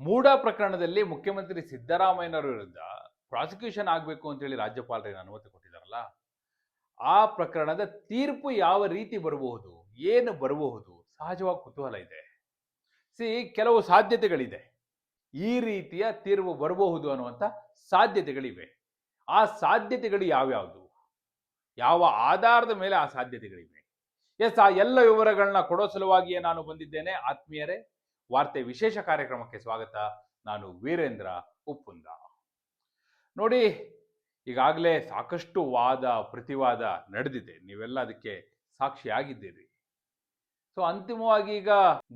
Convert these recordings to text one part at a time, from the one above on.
ಮೂಡ ಪ್ರಕರಣದಲ್ಲಿ ಮುಖ್ಯಮಂತ್ರಿ ಸಿದ್ದರಾಮಯ್ಯನವರ ವಿರುದ್ಧ ಪ್ರಾಸಿಕ್ಯೂಷನ್ ಆಗಬೇಕು ಅಂತೇಳಿ ರಾಜ್ಯಪಾಲರಿಗೆ ಅನುಮತಿ ಕೊಟ್ಟಿದ್ದಾರಲ್ಲ, ಆ ಪ್ರಕರಣದ ತೀರ್ಪು ಯಾವ ರೀತಿ ಬರಬಹುದು, ಏನು ಬರಬಹುದು, ಸಹಜವಾಗಿ ಕುತೂಹಲ ಇದೆ. ಸಿ, ಕೆಲವು ಸಾಧ್ಯತೆಗಳಿದೆ. ಈ ರೀತಿಯ ತೀರ್ಪು ಬರಬಹುದು ಅನ್ನುವಂಥ ಸಾಧ್ಯತೆಗಳಿವೆ. ಆ ಸಾಧ್ಯತೆಗಳು ಯಾವ್ಯಾವುದು? ಯಾವ ಆಧಾರದ ಮೇಲೆ ಆ ಸಾಧ್ಯತೆಗಳಿವೆ? ಎಸ್, ಆ ಎಲ್ಲ ವಿವರಗಳನ್ನ ಕೊಡೋ ಸಲುವಾಗಿಯೇ ನಾನು ಬಂದಿದ್ದೇನೆ, ಆತ್ಮೀಯರೇ. ವಾರ್ತೆ ವಿಶೇಷ ಕಾರ್ಯಕ್ರಮಕ್ಕೆ ಸ್ವಾಗತ. ನಾನು ವೀರೇಂದ್ರ ಉಪ್ಪುಂದ. ನೋಡಿ, ಈಗಾಗಲೇ ಸಾಕಷ್ಟು ವಾದ, ಪ್ರತಿವಾದ ನಡೆದಿದೆ. ನೀವೆಲ್ಲ ಅದಕ್ಕೆ ಸಾಕ್ಷಿಯಾಗಿದ್ದೀರಿ. ಸೊ, ಅಂತಿಮವಾಗಿ ಈಗ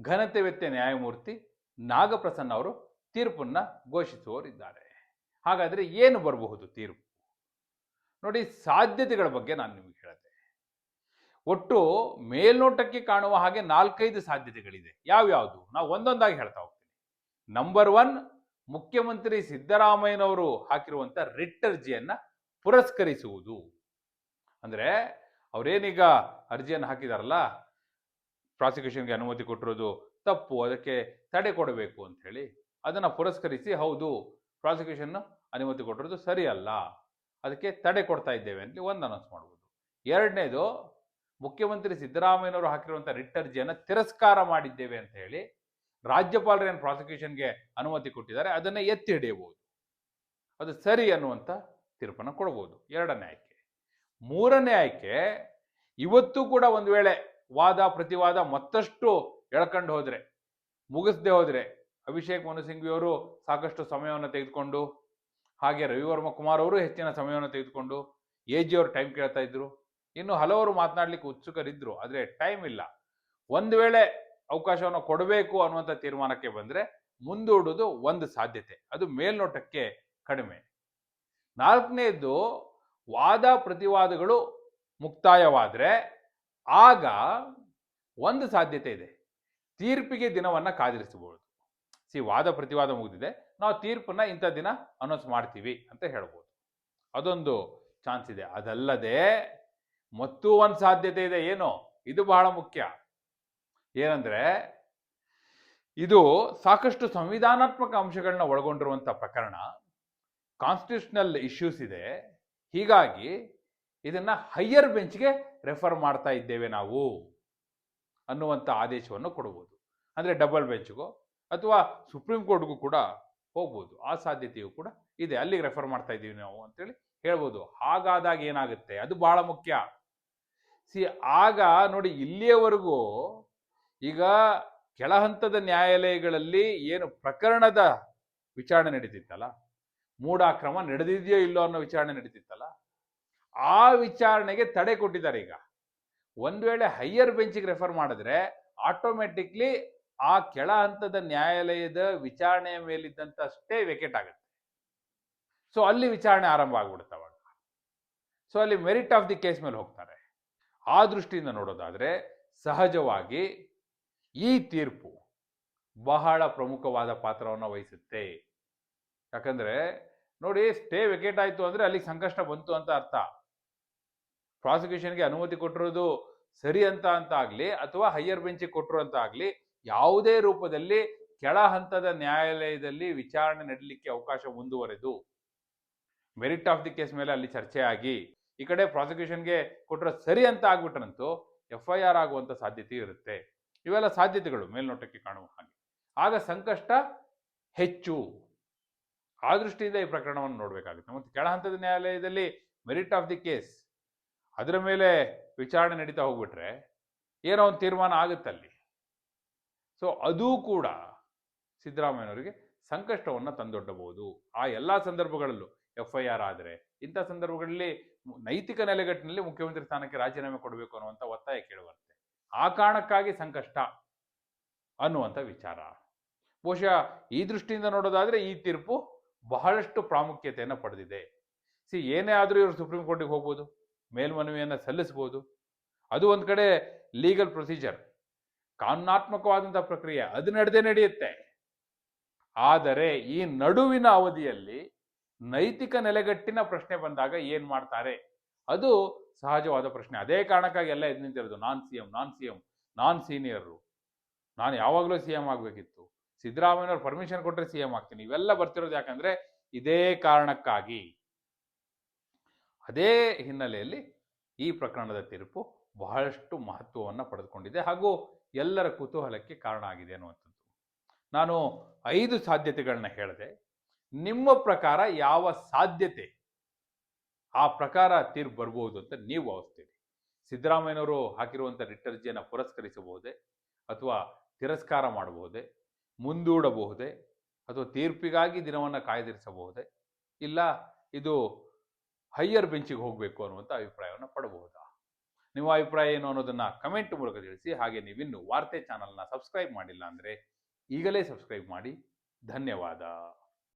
ಘನತೆ ವ್ಯಕ್ತ ನ್ಯಾಯಮೂರ್ತಿ ನಾಗಪ್ರಸನ್ನ ಅವರು ತೀರ್ಪನ್ನ ಘೋಷಿಸುವವರಿದ್ದಾರೆ. ಹಾಗಾದ್ರೆ ಏನು ಬರಬಹುದು ತೀರ್ಪು? ನೋಡಿ, ಸಾಧ್ಯತೆಗಳ ಬಗ್ಗೆ ನಾನು ನಿಮಗೆ ಹೇಳ್ತೆ ಒಟ್ಟು ಮೇಲ್ನೋಟಕ್ಕೆ ಕಾಣುವ ಹಾಗೆ ನಾಲ್ಕೈದು ಸಾಧ್ಯತೆಗಳಿದೆ. ಯಾವ್ಯಾವುದು ನಾವು ಒಂದೊಂದಾಗಿ ಹೇಳ್ತಾ ಹೋಗ್ತೀನಿ. ನಂಬರ್ ಒನ್ ಮುಖ್ಯಮಂತ್ರಿ ಸಿದ್ದರಾಮಯ್ಯನವರು ಹಾಕಿರುವಂತ ರಿಟ್ ಅರ್ಜಿಯನ್ನ ಪುರಸ್ಕರಿಸುವುದು. ಅಂದ್ರೆ ಅವರೇನೀಗ ಅರ್ಜಿಯನ್ನು ಹಾಕಿದಾರಲ್ಲ, ಪ್ರಾಸಿಕ್ಯೂಷನ್ಗೆ ಅನುಮತಿ ಕೊಟ್ಟಿರೋದು ತಪ್ಪು, ಅದಕ್ಕೆ ತಡೆ ಕೊಡಬೇಕು ಅಂತ ಹೇಳಿ ಅದನ್ನ ಪುರಸ್ಕರಿಸಿ, ಹೌದು ಪ್ರಾಸಿಕ್ಯೂಷನ್ ಅನುಮತಿ ಕೊಟ್ಟಿರೋದು ಸರಿಯಲ್ಲ, ಅದಕ್ಕೆ ತಡೆ ಕೊಡ್ತಾ ಇದ್ದೇವೆ ಅಂತ ಒಂದು ಅನೌನ್ಸ್ ಮಾಡ್ಬೋದು. ಎರಡನೇದು ಮುಖ್ಯಮಂತ್ರಿ ಸಿದ್ದರಾಮಯ್ಯನವರು ಹಾಕಿರುವಂಥ ರಿಟ್ ಅರ್ಜಿಯನ್ನು ತಿರಸ್ಕಾರ ಮಾಡಿದ್ದೇವೆ ಅಂತ ಹೇಳಿ ರಾಜ್ಯಪಾಲರು ಏನು ಪ್ರಾಸಿಕ್ಯೂಷನ್ಗೆ ಅನುಮತಿ ಕೊಟ್ಟಿದ್ದಾರೆ. ಅದನ್ನು ಎತ್ತಿ ಹಿಡಿಯಬಹುದು. ಅದು ಸರಿ ಅನ್ನುವಂಥ ತೀರ್ಪನ್ನು ಕೊಡಬಹುದು. ಎರಡನೇ ಆಯ್ಕೆ. ಮೂರನೇ ಆಯ್ಕೆ, ಇವತ್ತು ಕೂಡ ಒಂದು ವೇಳೆ ವಾದ, ಪ್ರತಿವಾದ ಮತ್ತಷ್ಟು ಎಳ್ಕೊಂಡು ಹೋದರೆ, ಮುಗಿಸದೆ ಹೋದರೆ ಅಭಿಷೇಕ್ ಮನು ಸಿಂಘ್ವಿ ಅವರು ಸಾಕಷ್ಟು ಸಮಯವನ್ನು ತೆಗೆದುಕೊಂಡು, ಹಾಗೆ ರವಿವರ್ಮ ಕುಮಾರ್ ಅವರು ಹೆಚ್ಚಿನ ಸಮಯವನ್ನು ತೆಗೆದುಕೊಂಡು, ಎ ಜಿ ಅವರು ಟೈಮ್ ಕೇಳ್ತಾ ಇದ್ರು. ಇನ್ನು ಹಲವರು ಮಾತನಾಡ್ಲಿಕ್ಕೆ ಉತ್ಸುಕರಿದ್ರು, ಆದರೆ ಟೈಮ್ ಇಲ್ಲ. ಒಂದು ವೇಳೆ ಅವಕಾಶವನ್ನು ಕೊಡಬೇಕು ಅನ್ನುವಂಥ ತೀರ್ಮಾನಕ್ಕೆ ಬಂದ್ರೆ ಮುಂದೂಡುವುದು ಒಂದು ಸಾಧ್ಯತೆ. ಅದು ಮೇಲ್ನೋಟಕ್ಕೆ ಕಡಿಮೆ. ನಾಲ್ಕನೇದು ವಾದ ಪ್ರತಿವಾದಗಳು ಮುಕ್ತಾಯವಾದರೆ ಆಗ ಒಂದು ಸಾಧ್ಯತೆ ಇದೆ. ತೀರ್ಪಿಗೆ ದಿನವನ್ನ ಕಾದಿರಿಸಬಹುದು. ಸಿ, ವಾದ ಪ್ರತಿವಾದ ಮುಗಿದಿದೆ. ನಾವು ತೀರ್ಪನ್ನ ಇಂಥ ದಿನ ಅನೌನ್ಸ್ ಮಾಡ್ತೀವಿ ಅಂತ ಹೇಳ್ಬೋದು. ಅದೊಂದು ಚಾನ್ಸ್ ಇದೆ. ಅದಲ್ಲದೆ ಮತ್ತೂ ಒಂದು ಸಾಧ್ಯತೆ ಇದೆ. ಏನು? ಇದು ಬಹಳ ಮುಖ್ಯ. ಏನಂದ್ರೆ, ಇದು ಸಾಕಷ್ಟು ಸಂವಿಧಾನಾತ್ಮಕ ಅಂಶಗಳನ್ನ ಒಳಗೊಂಡಿರುವಂಥ ಪ್ರಕರಣ. ಕಾನ್ಸ್ಟಿಟ್ಯೂಷನಲ್ ಇಶ್ಯೂಸ್ ಇದೆ. ಹೀಗಾಗಿ ಇದನ್ನ ಹೈಯರ್ ಬೆಂಚ್ಗೆ ರೆಫರ್ ಮಾಡ್ತಾ ಇದ್ದೇವೆ ನಾವು ಅನ್ನುವಂಥ ಆದೇಶವನ್ನು ಕೊಡಬಹುದು ಅಂದ್ರೆ ಡಬಲ್ ಬೆಂಚ್ಗೂ ಅಥವಾ ಸುಪ್ರೀಂ ಕೋರ್ಟ್ಗೂ ಕೂಡ ಹೋಗ್ಬೋದು. ಆ ಸಾಧ್ಯತೆಯು ಕೂಡ ಇದೆ. ಅಲ್ಲಿಗೆ ರೆಫರ್ ಮಾಡ್ತಾ ಇದ್ದೀವಿ ನಾವು ಅಂತೇಳಿ ಹೇಳ್ಬೋದು. ಹಾಗಾದಾಗ ಏನಾಗುತ್ತೆ? ಅದು ಬಹಳ ಮುಖ್ಯ. ಸಿ, ಆಗ ನೋಡಿ ಇಲ್ಲಿಯವರೆಗೂ ಈಗ ಕೆಳಹಂತದ ನ್ಯಾಯಾಲಯಗಳಲ್ಲಿ ಏನು ಪ್ರಕರಣದ ವಿಚಾರಣೆ ನಡೀತಿತ್ತಲ್ಲ, ಮೂಡಾಕ್ರಮ ನಡೆದಿದೆಯೋ ಇಲ್ಲೋ ಅನ್ನೋ ವಿಚಾರಣೆ ನಡೀತಿತ್ತಲ್ಲ, ಆ ವಿಚಾರಣೆಗೆ ತಡೆ ಕೊಟ್ಟಿದ್ದಾರೆ ಈಗ. ಒಂದು ವೇಳೆ ಹೈಯರ್ ಬೆಂಚಿಗೆ ರೆಫರ್ ಮಾಡಿದ್ರೆ ಆಟೋಮೆಟಿಕ್ಲಿ ಆ ಕೆಳ ಹಂತದ ನ್ಯಾಯಾಲಯದ ವಿಚಾರಣೆಯ ಮೇಲಿದ್ದಂತ ಸ್ಟೇ ವೆಕೆಟ್ ಆಗುತ್ತೆ. ಸೊ, ಅಲ್ಲಿ ವಿಚಾರಣೆ ಆರಂಭ ಆಗ್ಬಿಡುತ್ತೆ ಅವಾಗ. ಸೊ, ಅಲ್ಲಿ ಮೆರಿಟ್ ಆಫ್ ದಿ ಕೇಸ್ ಮೇಲೆ ಹೋಗ್ತಾರೆ. ಆ ದೃಷ್ಟಿಯಿಂದ ನೋಡೋದಾದರೆ ಸಹಜವಾಗಿ ಈ ತೀರ್ಪು ಬಹಳ ಪ್ರಮುಖವಾದ ಪಾತ್ರವನ್ನು ವಹಿಸುತ್ತೆ. ಯಾಕಂದರೆ ನೋಡಿ ಸ್ಟೇ ವೆಕೇಟ್ ಆಯಿತು ಅಂದರೆ ಅಲ್ಲಿಗೆ ಸಂಕಷ್ಟ ಬಂತು ಅಂತ ಅರ್ಥ. ಪ್ರಾಸಿಕ್ಯೂಷನ್ಗೆ ಅನುಮತಿ ಕೊಟ್ಟಿರೋದು ಸರಿ ಅಂತ ಅಂತ ಆಗಲಿ ಅಥವಾ ಹೈಯರ್ ಬೆಂಚಿಗೆ ಕೊಟ್ಟರು ಅಂತ ಆಗಲಿ ಯಾವುದೇ ರೂಪದಲ್ಲಿ ಕೆಳ ಹಂತದ ನ್ಯಾಯಾಲಯದಲ್ಲಿ ವಿಚಾರಣೆ ನಡೀಲಿಕ್ಕೆ ಅವಕಾಶ ಮುಂದುವರೆದು ಮೆರಿಟ್ ಆಫ್ ದಿ ಕೇಸ್ ಮೇಲೆ ಅಲ್ಲಿ ಚರ್ಚೆ ಆಗಿ ಈ ಕಡೆ ಪ್ರಾಸಿಕ್ಯೂಷನ್ಗೆ ಕೊಟ್ಟರೆ ಸರಿ ಅಂತ ಆಗ್ಬಿಟ್ರಂತೂ ಎಫ್ ಐ ಆರ್ ಆಗುವಂಥ ಸಾಧ್ಯತೆ ಇರುತ್ತೆ. ಇವೆಲ್ಲ ಸಾಧ್ಯತೆಗಳು ಮೇಲ್ನೋಟಕ್ಕೆ ಕಾಣುವ ಹಾಗೆ. ಆಗ ಸಂಕಷ್ಟ ಹೆಚ್ಚು. ಆ ದೃಷ್ಟಿಯಿಂದ ಈ ಪ್ರಕರಣವನ್ನು ನೋಡಬೇಕಾಗುತ್ತೆ. ಮತ್ತು ಕೆಳ ಹಂತದ ನ್ಯಾಯಾಲಯದಲ್ಲಿ ಮೆರಿಟ್ ಆಫ್ ದಿ ಕೇಸ್. ಅದರ ಮೇಲೆ ವಿಚಾರಣೆ ನಡೀತಾ ಹೋಗ್ಬಿಟ್ರೆ ಏನೋ ಒಂದು ತೀರ್ಮಾನ ಆಗುತ್ತಲ್ಲಿ. ಸೊ, ಅದೂ ಕೂಡ ಸಿದ್ದರಾಮಯ್ಯನವರಿಗೆ ಸಂಕಷ್ಟವನ್ನು ತಂದೊಡ್ಡಬಹುದು. ಆ ಎಲ್ಲ ಸಂದರ್ಭಗಳಲ್ಲೂ. ಎಫ್ ಐ ಆರ್ ಆದರೆ. ಇಂಥ ಸಂದರ್ಭಗಳಲ್ಲಿ ನೈತಿಕ ನೆಲೆಗಟ್ಟಿನಲ್ಲಿ ಮುಖ್ಯಮಂತ್ರಿ ಸ್ಥಾನಕ್ಕೆ ರಾಜೀನಾಮೆ ಕೊಡಬೇಕು ಅನ್ನುವಂಥ ಒತ್ತಾಯ ಕೇಳುವಂತೆ. ಆ ಕಾರಣಕ್ಕಾಗಿ ಸಂಕಷ್ಟ ಅನ್ನುವಂಥ ವಿಚಾರ. ಬಹುಶಃ ಈ ದೃಷ್ಟಿಯಿಂದ ನೋಡೋದಾದ್ರೆ ಈ ತೀರ್ಪು ಬಹಳಷ್ಟು ಪ್ರಾಮುಖ್ಯತೆಯನ್ನು ಪಡೆದಿದೆ. ಸಿ, ಏನೇ ಆದರೂ ಇವರು ಸುಪ್ರೀಂ ಕೋರ್ಟಿಗೆ ಹೋಗ್ಬೋದು, ಮೇಲ್ಮನವಿಯನ್ನು ಸಲ್ಲಿಸ್ಬೋದು. ಅದು ಒಂದು ಕಡೆ ಲೀಗಲ್ ಪ್ರೊಸೀಜರ್ ಕಾನೂನಾತ್ಮಕವಾದಂಥ ಪ್ರಕ್ರಿಯೆ, ಅದು ನಡೆದೇ ನಡೆಯುತ್ತೆ. ಆದರೆ ಈ ನಡುವಿನ ಅವಧಿಯಲ್ಲಿ ನೈತಿಕ ನೆಲೆಗಟ್ಟಿನ ಪ್ರಶ್ನೆ ಬಂದಾಗ ಏನ್ ಮಾಡ್ತಾರೆ? ಅದು ಸಹಜವಾದ ಪ್ರಶ್ನೆ. ಅದೇ ಕಾರಣಕ್ಕಾಗಿ ಎಲ್ಲ ಎದ್ದು ನಿಂತಿರೋದು. ನಾನ್ ಸಿ ಎಂ, ನಾನ್ ಸಿ ಎಂ, ನಾನ್ ಸೀನಿಯರು. ನಾನು ಯಾವಾಗಲೂ ಸಿ ಎಂ ಆಗಬೇಕಿತ್ತು. ಸಿದ್ದರಾಮಯ್ಯವ್ರು ಪರ್ಮಿಷನ್ ಕೊಟ್ಟರೆ ಸಿ ಎಂ ಆಗ್ತೀನಿ. ಇವೆಲ್ಲ ಬರ್ತಿರೋದು ಯಾಕಂದ್ರೆ ಇದೇ ಕಾರಣಕ್ಕಾಗಿ. ಅದೇ ಹಿನ್ನೆಲೆಯಲ್ಲಿ ಈ ಪ್ರಕರಣದ ತೀರ್ಪು ಬಹಳಷ್ಟು ಮಹತ್ವವನ್ನು ಪಡೆದುಕೊಂಡಿದೆ ಹಾಗೂ ಎಲ್ಲರ ಕುತೂಹಲಕ್ಕೆ ಕಾರಣ ಆಗಿದೆ ಅನ್ನುವಂಥದ್ದು. ನಾನು ಐದು ಸಾಧ್ಯತೆಗಳನ್ನ ಹೇಳಿದೆ. ನಿಮ್ಮ ಪ್ರಕಾರ ಯಾವ ಸಾಧ್ಯತೆ? ಆ ಪ್ರಕಾರ ತೀರ್ಪು ಬರಬಹುದು ಅಂತ ನೀವು ಭಾವಿಸ್ತೀರಿ. ಸಿದ್ದರಾಮಯ್ಯನವರು ಹಾಕಿರುವಂಥ ರಿಟರ್ಜಿಯನ್ನು ಪುರಸ್ಕರಿಸಬಹುದೇ? ಅಥವಾ ತಿರಸ್ಕಾರ ಮಾಡಬಹುದೇ? ಮುಂದೂಡಬಹುದೇ? ಅಥವಾ ತೀರ್ಪಿಗಾಗಿ ದಿನವನ್ನು ಕಾಯ್ದಿರಿಸಬಹುದೇ? ಇಲ್ಲ, ಇದು ಹೈಯರ್ ಬೆಂಚಿಗೆ ಹೋಗಬೇಕು ಅನ್ನುವಂಥ ಅಭಿಪ್ರಾಯವನ್ನು ಪಡಬಹುದಾ? ನಿಮ್ಮ ಅಭಿಪ್ರಾಯ ಏನು ಅನ್ನೋದನ್ನು ಕಮೆಂಟ್ ಮೂಲಕ ತಿಳಿಸಿ. ಹಾಗೆ ನೀವಿನ್ನು ವಾರ್ತೆ ಚಾನಲ್ನ ಸಬ್ಸ್ಕ್ರೈಬ್ ಮಾಡಿಲ್ಲ ಅಂದರೆ ಈಗಲೇ ಸಬ್ಸ್ಕ್ರೈಬ್ ಮಾಡಿ. ಧನ್ಯವಾದ.